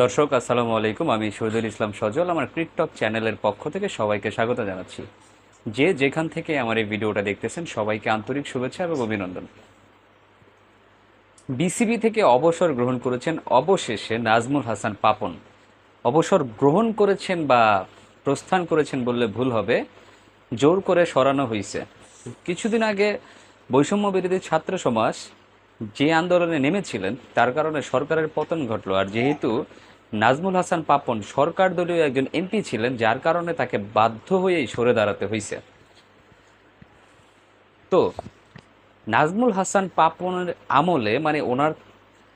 দর্শক, আসসালামু আলাইকুম। আমি শহীদুল ইসলাম সজল, আমার ক্রিকটক চ্যানেলের পক্ষ থেকে সবাইকে স্বাগত জানাচ্ছি। যে যেখান থেকে আমার এই ভিডিওটা দেখতেছেন, সবাইকে আন্তরিক শুভেচ্ছা এবং অভিনন্দন। বিসিবি থেকে অবসর গ্রহণ করেছেন অবশেষে নাজমুল হাসান পাপন। অবসর গ্রহণ করেছেন বা প্রস্থান করেছেন বললে ভুল হবে, জোর করে সরানো হয়েছে কিছুদিন আগে বৈষম্য বিরোধী ছাত্র সমাজ যে আন্দোলনে নেমেছিলেন, তার কারণে সরকারের পতন ঘটলো। আর যেহেতু নাজমুল হাসান পাপন সরকার দলীয় একজন এমপি ছিলেন, যার কারণে তাকে বাধ্য হয়েই সরে দাঁড়াতে হয়েছে। তো, নাজমুল হাসান পাপনের আমলে মানে ওনার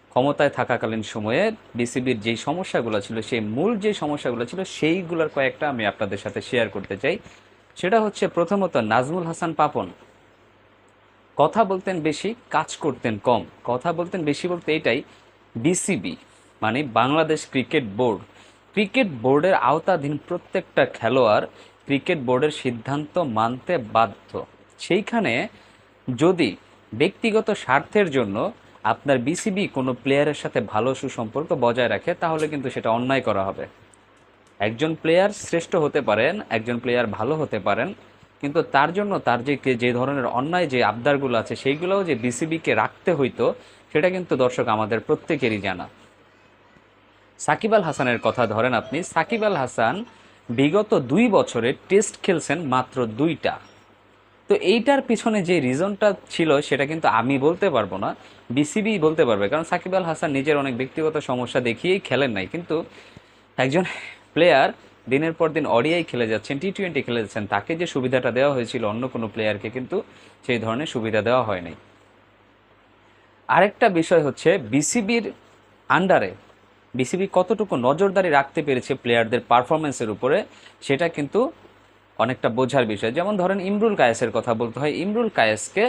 ক্ষমতায় থাকাকালীন সময়ে বিসিবির যেই সমস্যাগুলো ছিল, সেই মূল যে সমস্যাগুলো ছিল, সেইগুলোর কয়েকটা আমি আপনাদের সাথে শেয়ার করতে চাই। সেটা হচ্ছে প্রথমত নাজমুল হাসান পাপন। কথা বলতেন বেশি, কাজ করতেন কম। কথা বলতেন বেশি বলতে এটাই বিসিবি মানে বাংলাদেশ ক্রিকেট বোর্ড। ক্রিকেট বোর্ডের আওতাধীন প্রত্যেকটা খেলোয়াড় ক্রিকেট বোর্ডের সিদ্ধান্ত মানতে বাধ্য। সেইখানে যদি ব্যক্তিগত স্বার্থের জন্য আপনার বিসিবি কোনো প্লেয়ারের সাথে ভালো সুসম্পর্ক বজায় রাখে, তাহলে কিন্তু সেটা অন্যায় করা হবে। একজন প্লেয়ার শ্রেষ্ঠ হতে পারেন, একজন প্লেয়ার ভালো হতে পারেন কিন্তু তার জন্য তার যে যে ধরনের অন্যায় যে আবদারগুলো আছে, সেইগুলোও যে বিসিবিকে রাখতে হইতো, সেটা কিন্তু দর্শক আমাদের প্রত্যেকেরই জানা। সাকিব আল হাসানের কথা ধরেন আপনি। সাকিব আল হাসান বিগত দুই বছরে টেস্ট খেলছেন মাত্র দুইটা। তো এইটার পিছনে যে রিজনটা ছিল, সেটা কিন্তু আমি বলতে পারব না, বিসিবি বলতে পারবে। কারণ সাকিব আল হাসান নিজের অনেক ব্যক্তিগত সমস্যা দেখিয়েই খেলেন নাই। কিন্তু একজন প্লেয়ার দিনের পর দিন অডিআই খেলে যাচ্ছেন টি টোয়েন্টি খেলে যাচ্ছেন তাকে যে সুবিধাটা দেওয়া হয়েছিল অন্য কোনো প্লেয়ারকে কিন্তু সেই ধরনের সুবিধা দেওয়া হয়নি। আরেকটা বিষয় হচ্ছে, বিসিবির আন্ডারে, বিসিবি কতটুকু নজরদারি রাখতে পেরেছে প্লেয়ারদের পারফরমেন্সের উপরে, সেটা কিন্তু অনেকটা বোঝার বিষয়। যেমন ধরেন ইমরুল কায়েসের কথা বলতে হয়, ইমরুল কায়েসকে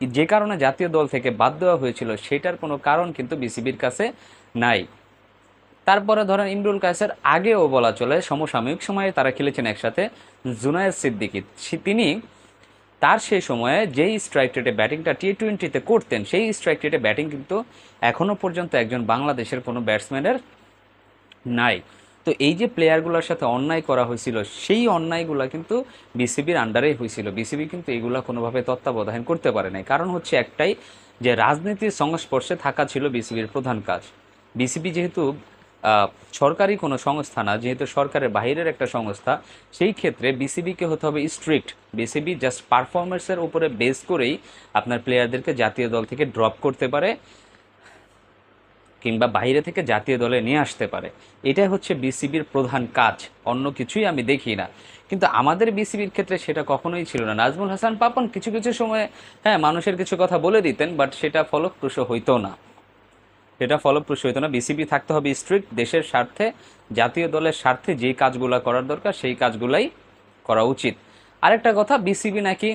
যে কারণে জাতীয় দল থেকে বাদ দেওয়া হয়েছিল, সেটার কোনো কারণ কিন্তু বিসিবির কাছে নাই। তারপরে ধরেন ইমরুল কায়েসের আগেও বলা চলে, সমসাময়িক সময়ে তারা খেলেছেন একসাথে জুনায়েদ সিদ্দিকি। তিনি তার সেই সময়ে যেই স্ট্রাইক রেটে ব্যাটিংটা টি টোয়েন্টিতে করতেন, সেই স্ট্রাইক রেটে ব্যাটিং কিন্তু এখনও পর্যন্ত একজন বাংলাদেশের কোনো ব্যাটসম্যানের নাই। তো এই যে প্লেয়ারগুলোর সাথে অন্যায় করা হয়েছিল, সেই অন্যায়গুলো কিন্তু বিসিবির আন্ডারেই হয়েছিল। বিসিবি কিন্তু এগুলো কোনোভাবে তত্ত্বাবধান করতে পারে নাই। কারণ হচ্ছে একটাই যে রাজনীতির সংস্পর্শে থাকা ছিল বিসিবির প্রধান কাজ। বিসিবি যেহেতু সরকারি কোনো সংস্থা না, যেহেতু সরকারের বাইরের একটা সংস্থা, সেই ক্ষেত্রে বিসিবিকে হতে হবে স্ট্রিক্ট বিসিবি জাস্ট পারফরমেন্সের উপরে বেস করেই আপনার প্লেয়ারদেরকে জাতীয় দল থেকে ড্রপ করতে পারে, কিংবা বাইরে থেকে জাতীয় দলে নিয়ে আসতে পারে। এটাই হচ্ছে বিসিবির প্রধান কাজ, অন্য কিছুই আমি দেখি না। কিন্তু আমাদের বিসিবির ক্ষেত্রে সেটা কখনোই ছিল না। নাজমুল হাসান পাপন কিছু কিছু সময়ে হ্যাঁ মানুষের কিছু কথা বলে দিতেন বাট সেটা ফলপ্রসূ হইতো না। সেটা ফলপ্রসূ হইতো না বিসিবি থাকতে হবে স্ট্রিক্ট দেশের স্বার্থে, জাতীয় দলের স্বার্থে যেই কাজগুলো করার দরকার, সেই কাজগুলাই করা উচিত। আরেকটা কথা বিসিবি নাকি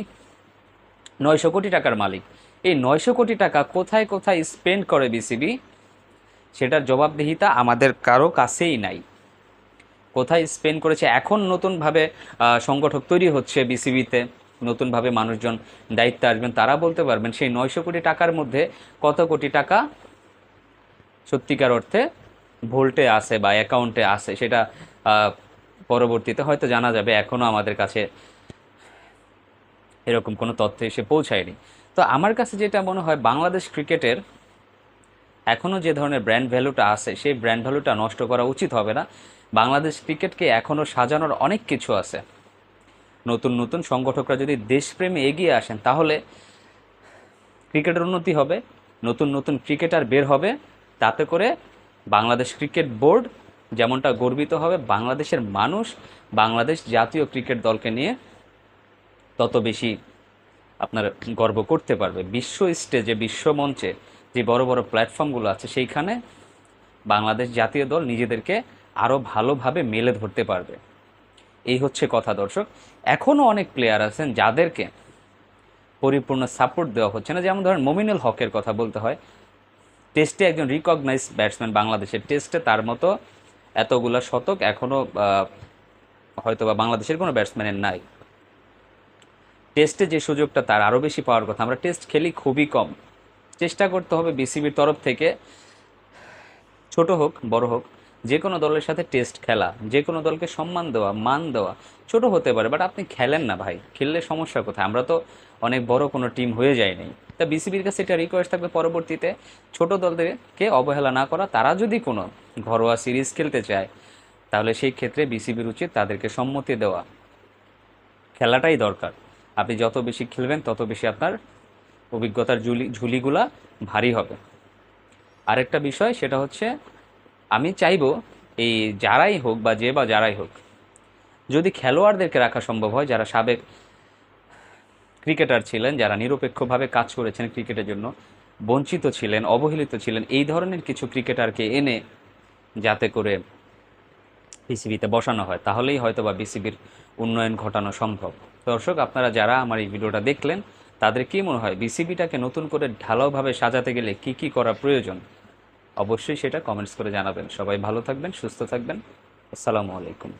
নয়শো কোটি টাকার মালিক। এই নয়শো কোটি টাকা কোথায় কোথায় স্পেন্ড করে বিসিবি সেটার জবাবদিহিতা আমাদের কারও কাছেই নাই। কোথায় স্পেন্ড করেছে? এখন নতুনভাবে সংগঠক তৈরি হচ্ছে বিসিবিতে নতুনভাবে মানুষজন দায়িত্বে আসবেন, তারা বলতে পারবেন, সেই নয়শো কোটি টাকার মধ্যে কত কোটি টাকা সত্যিকার অর্থে ভোল্টে আসে বা অ্যাকাউন্টে আসে সেটা পরবর্তীতে হয়তো জানা যাবে এখনও আমাদের কাছে এরকম কোনো তথ্য এসে পৌঁছায়নি। তো আমার কাছে যেটা মনে হয়, বাংলাদেশ ক্রিকেটের এখনও যে ধরনের ব্র্যান্ড ভ্যালুটা আছে, সেই ব্র্যান্ড ভ্যালুটা নষ্ট করা উচিত হবে না। বাংলাদেশ ক্রিকেটকে এখনও সাজানোর অনেক কিছু আছে। নতুন নতুন সংগঠকরা যদি দেশপ্রেমে এগিয়ে আসেন, তাহলে ক্রিকেটের উন্নতি হবে, নতুন নতুন ক্রিকেটার বের হবে তাতে করে বাংলাদেশ ক্রিকেট বোর্ড যেমনটা গর্বিত হবে, বাংলাদেশের মানুষ বাংলাদেশ জাতীয় ক্রিকেট দলকে নিয়ে তত বেশি আপনার গর্ব করতে পারবে। বিশ্ব স্টেজে, বিশ্ব মঞ্চে যে বড় বড় প্ল্যাটফর্মগুলো আছে, সেইখানে বাংলাদেশ জাতীয় দল নিজেদেরকে আরও ভালোভাবে মেলে ধরতে পারবে। এই হচ্ছে কথা দর্শক। এখনও অনেক প্লেয়ার আছেন যাদেরকে পরিপূর্ণ সাপোর্ট দেওয়া হচ্ছে না। যেমন ধরেন মমিনুল হকের কথা বলতে হয় টেস্টে একজন রিকগনাইজ ব্যাটসম্যান বাংলাদেশের টেস্টে তার মতো এতগুলো শতক এখনও হয়তো বা বাংলাদেশের কোনো ব্যাটসম্যানের নাই। টেস্টে যে সুযোগটা তার আরও বেশি পাওয়ার কথা, আমরা টেস্ট খেলি খুবই কম। চেষ্টা করতে হবে বিসিবির তরফ থেকে, ছোট হোক, বড় হোক যে কোনো দলের সাথে টেস্ট খেলা যে কোনো দলকে সম্মান দেওয়া, মান দেওয়া, ছোট হতে পারে বাট আপনি খেলেন না ভাই। খেললে সমস্যা কোথায়? আমরা তো অনেক বড় কোনো টিম হয়ে যায়নি। তা বিসিবির কাছে এটা রিকোয়েস্ট থাকবে পরবর্তীতে। ছোট দলদেরকে অবহেলা না করা, তারা যদি কোনো ঘরোয়া সিরিজ খেলতে চায়, তাহলে সেই ক্ষেত্রে বিসিবির উচিত তাদেরকে সম্মতি দেওয়া। খেলাটাই দরকার। আপনি যত বেশি খেলবেন, তত বেশি আপনার অভিজ্ঞতার ঝুলি, ঝুলিগুলা ভারী হবে। আরেকটা বিষয়, সেটা হচ্ছে আমি চাইব এই যারাই হোক বা যে বা যারাই হোক, যদি খেলোয়াড়দেরকে রাখা সম্ভব হয়, যারা সাবেক ক্রিকেটার ছিলেন, যারা নিরপেক্ষভাবে কাজ করেছেন ক্রিকেটের জন্য, বঞ্চিত ছিলেন, অবহেলিত ছিলেন, এই ধরনের কিছু ক্রিকেটারকে এনে যাতে করে বিসিবিতে বসানো হয়, তাহলেই হয়তো বা বিসিবির উন্নয়ন ঘটানো সম্ভব। দর্শক, আপনারা যারা আমার এই ভিডিওটা দেখলেন, তাদের কি মনে হয়, বিসিবিটাকে নতুন করে ঢালাওভাবে সাজাতে গেলে কি কি করা প্রয়োজন? অবশ্যই সেটা কমেন্টস করে জানাবেন। সবাই ভালো থাকবেন সুস্থ থাকবেন। আসসালামু আলাইকুম।